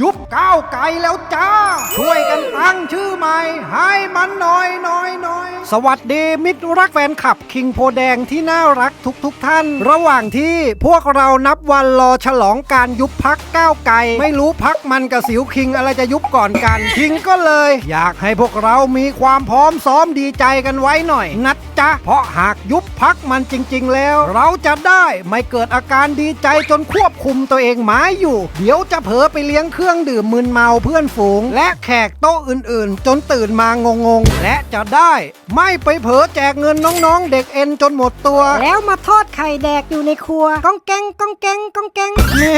ยุบก้าวไกลแล้วจ้า ช่วยกันตั้งชื่อใหม่ ให้มันหน่อยหน่อยหน่อยสวัสดีมิตรรักแฟนคลับคิงโพแดงที่น่ารักทุกทุกๆท่าน ระหว่างที่พวกเรานับวันรอฉลองการยุบพักก้าวไกล ไม่รู้พักมันกับสิวคิงอะไรจะยุบก่อนกัน คิงก็เลย อยากให้พวกเรามีความพร้อมซ้อมดีใจกันไว้หน่อยนะ จ๊ะ เพราะหากยุบพักมันจริง ๆ แล้ว เราจะได้ไม่เกิดอาการดีใจจนควบคุมตัวเองหมาอยู่ เดี๋ยวจะเผลอไปเลี้ยงเครื่องดื่มมึนเมาเพื่อนฝูง และแขกโต๊ะอื่นๆ จนตื่นมางงๆ และจะได้ ไม่ไปเผลอแจกเงินน้องๆ เด็กเอ็นจนหมดตัวแล้วมาทอดไข่แดกอยู่ในครัวก้องแกงก้องแกงก้องแกงนี่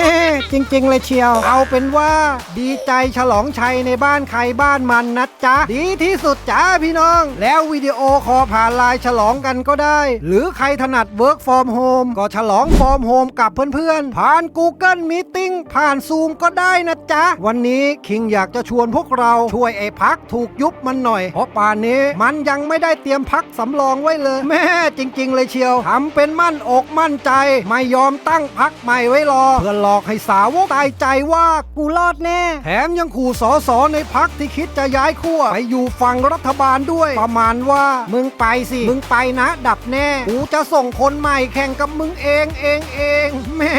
จริง ๆ เลยเชียว เอาเป็นว่าดีใจฉลองชัยในบ้านใครบ้านมันนะจ๊ะดีที่สุดจ้าพี่น้อง แล้ววิดีโอคอลผ่านไลน์ฉลองกันก็ได้ หรือใครถนัด Work from Home ก็ฉลอง from home กับเพื่อนๆ ผ่าน Google Meeting ผ่าน Zoom ก็ได้นะจ๊ะ วันนี้คิงอยากจะชวนพวกเราช่วยไอ้พักถูกยุบมันหน่อย เพราะป่านนี้มันยังไม่ได้เตรียมพักสำรองไว้เลย แม่จริง ๆ เลยเชียวทำเป็นมั่นอกมั่นใจ ไม่ยอมตั้งพักใหม่ไว้รอ เพื่อหลอกให้สาวกตายใจว่ากูรอดแน่ แถมยังขู่สอสอในพักที่คิดจะย้ายขั้วไปอยู่ฝั่งรัฐบาลด้วย ประมาณว่ามึงไปสิมึงไปนะ ดับแน่ กูจะส่งคนใหม่แข่งกับมึงเองเองเองแม่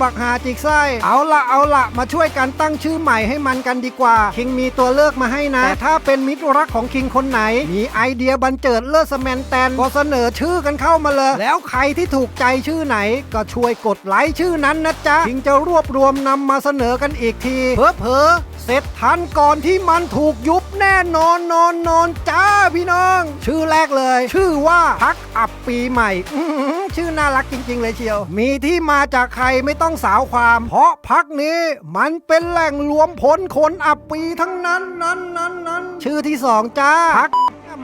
บักหาจิกไส้เอาละเอาละมาช่วยกันตั้งชื่อใหม่ให้มันกันดีกว่า คิงมีตัวเลือกมาให้นะ แต่ถ้าเป็นมิตรรักของคิงคนไหน มีไอเดียบันเจิดเลิศสแมนแตนก็เสนอชื่อกันเข้ามาเลย แล้วใครที่ถูกใจชื่อไหน ก็ช่วยกดไลค์ชื่อนั้นนะจ๊ะคิงจะรวบรวมนำมาเสนอกันอีกทีเพอเพอ เสร็จทันก่อนที่มันถูกยุบแน่นอนนอนนอนจ้าพี่น้อง ชื่อแรกเลย ชื่อว่าพักอับปีใหม่ชื่อน่ารักจริง ๆ เลยเชียว มีที่มาจากใครไม่ต้องสาวความ เพราะพักนี้มันเป็นแหล่งรวมพลคนอับปีทั้งนั้นนั้นนั้นนั้นชื่อที่สองจ้าพัก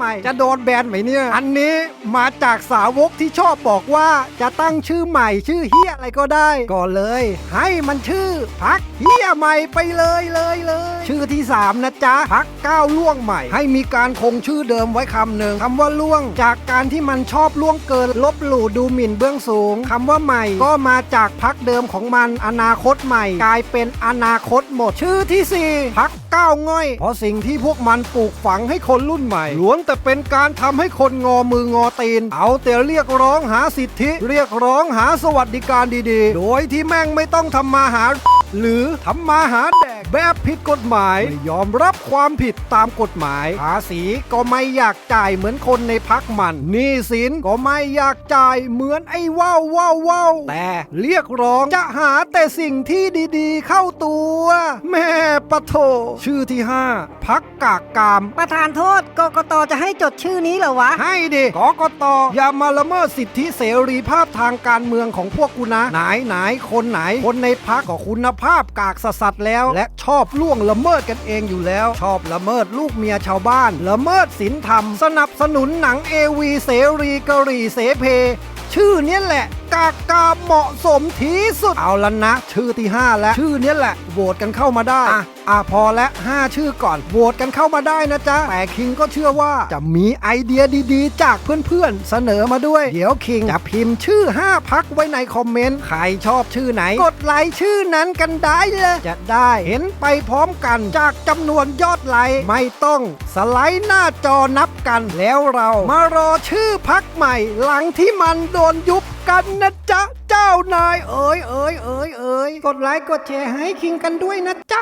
ใหม่ จะโดนแบนไหมเนี่ย อันนี้มาจากสาวกที่ชอบบอกว่าจะตั้งชื่อใหม่ชื่อเฮียอะไรก็ได้ ก็เลย ให้มันชื่อพักเฮียใหม่ไปเลยเลยเลย ชื่อที่สามนะจ๊ะพักก้าวล่วงใหม่ ให้มีการคงชื่อเดิมไว้คำหนึ่งคำว่าล่วง จากการที่มันชอบล่วงเกิน ลบหลู่ดูหมิ่นเบื้องสูงคำว่าใหม่ ก็มาจากพักเดิมของมันอนาคตใหม่ กลายเป็นอนาคตหมดชื่อที่สี่พัก ก้าวง่อย เพราะสิ่งที่พวกมันปลูกฝังให้คนรุ่นใหม่ล้วนแต่เป็นการทำให้คนงอมืองอตีน เอาแต่เรียกร้องหาสิทธิ เรียกร้องหาสวัสดิการดีๆ โดยที่แม่งไม่ต้องทำมาหา หรือทำมาหาแด แบบผิดกฎหมายไม่ยอมรับความผิดตามกฎหมายภาษีก็ไม่อยากจ่ายเหมือนคนในพักมันหนี้สินก็ไม่อยากจ่ายเหมือนไอ้ว้าวว้าวว้าวแต่เรียกร้องจะหาแต่สิ่งที่ดีๆ เข้าตัว แม่ปะโถชื่อที่ 5พักกากกาม ประธานโทษกกตจะให้จดชื่อนี้เหรอวะ ให้ดิกกตอย่ามาละเมิดสิทธิเสรีภาพทางการเมืองของพวกกูนะไหนไหนคนไหนคนในพักก็คุณภาพกากสสัตว์แล้ว และชอบล่วงละเมิดกันเองอยู่แล้ว ชอบละเมิดลูกเมียชาวบ้าน ละเมิดศีลธรรม สนับสนุนหนังเอวีเสรีกะหรี่เสเพ ชื่อเนี้ยแหละ กากาเหมาะสมที่สุด เอาละนะ ชื่อที่ 5 แล้วชื่อเนี้ยแหละโหวตกันเข้ามาได้ อะอะพอแล้ว5ชื่อก่อนโหวตกันเข้ามาได้นะจ๊ะ แต่คิงก็เชื่อว่าจะมีไอเดียดีๆ จากเพื่อนๆ เสนอมาด้วย เดี๋ยวคิงจะพิมพ์ชื่อ 5 พักไว้ในคอมเมนต์ ใครชอบชื่อไหน กดไลค์ชื่อนั้นกันได้เลยจะได้เห็นไปพร้อมกันจากจำนวนยอดไลค์ไม่ต้องสไลด์หน้าจอนับกันแล้วเรามารอชื่อพักใหม่ หลังที่มันโดนยุบ กันนะจ๊ะ เจ้านายเอ๋ยเอ๋ยเอ๋ยเอ๋ยกดไลค์กดแชร์ให้คิงกันด้วยนะจ๊ะ